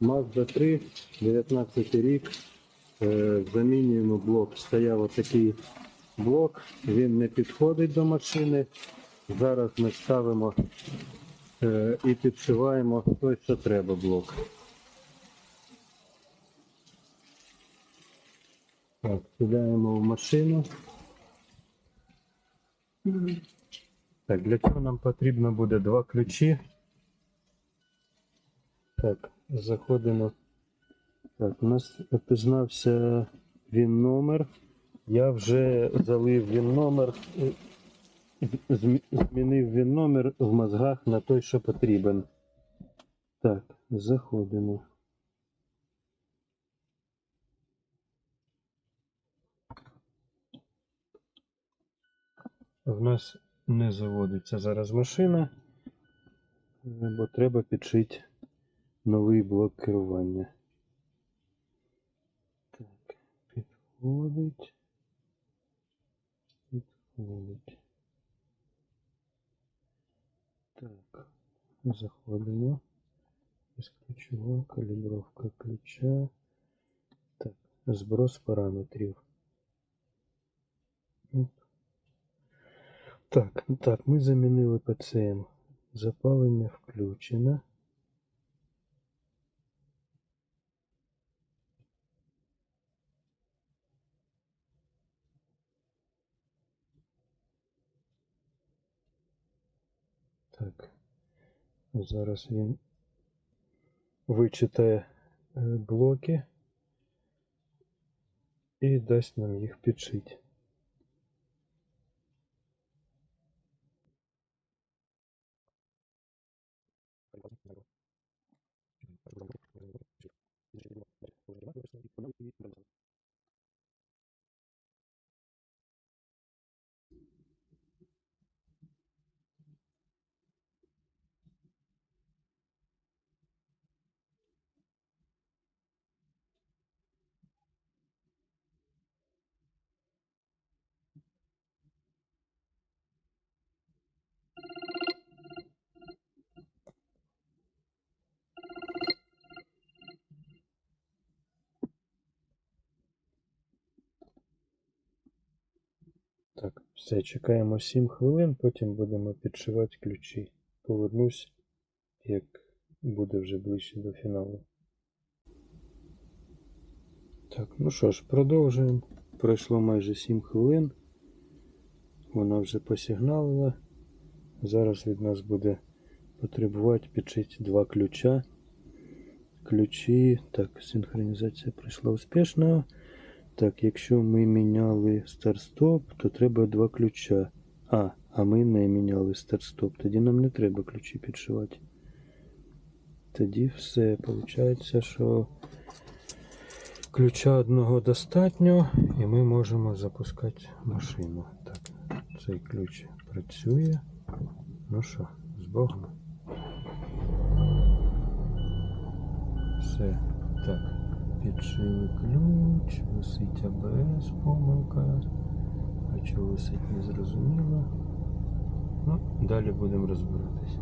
Mazda 3, 19 рік. Е, Замінюємо блок. Стояв отакий блок, він не підходить до машини. Зараз ми ставимо е, і підшиваємо той, що треба блок. Так, сідаємо в машину. Так, для цього нам потрібно буде два ключі. Так, заходимо. Так, у нас опізнався він номер. Я вже залив він номер, е, змінив він номер в мозгах на той, що потрібен. Так, заходимо. В нас не заводиться зараз машина, е, бо треба підшити новий блок керування. Так, підходить. Підходить. Так, заходимо. Безключова калібровка ключа. Так, зброс параметрів. Так, так, ми замінили ПЦМ. Запалення включено. Так. Зараз він вичитає е, блоки і дасть нам їх підшити. Все, чекаємо 7 хвилин, потім будемо підшивати ключі. Повернусь, як буде вже ближче до фіналу. Так, ну що ж, продовжуємо. Пройшло майже 7 хвилин. Вона вже посигналила. Зараз від нас буде потребувати підшити два ключа. Ключі. Так, синхронізація пройшла успішно. Так, якщо ми міняли старт-стоп, то треба два ключа. А, а ми не міняли старт-стоп. Тоді нам не треба ключі підшивати. Тоді все. Получається, що ключа одного достатньо, і ми можемо запускати машину. Так, цей ключ працює. Ну що, з Богом. Все. Так. Підшили ключ, висить АБС помилка. А чого висить не зрозуміло. Ну, далі будемо розбиратись.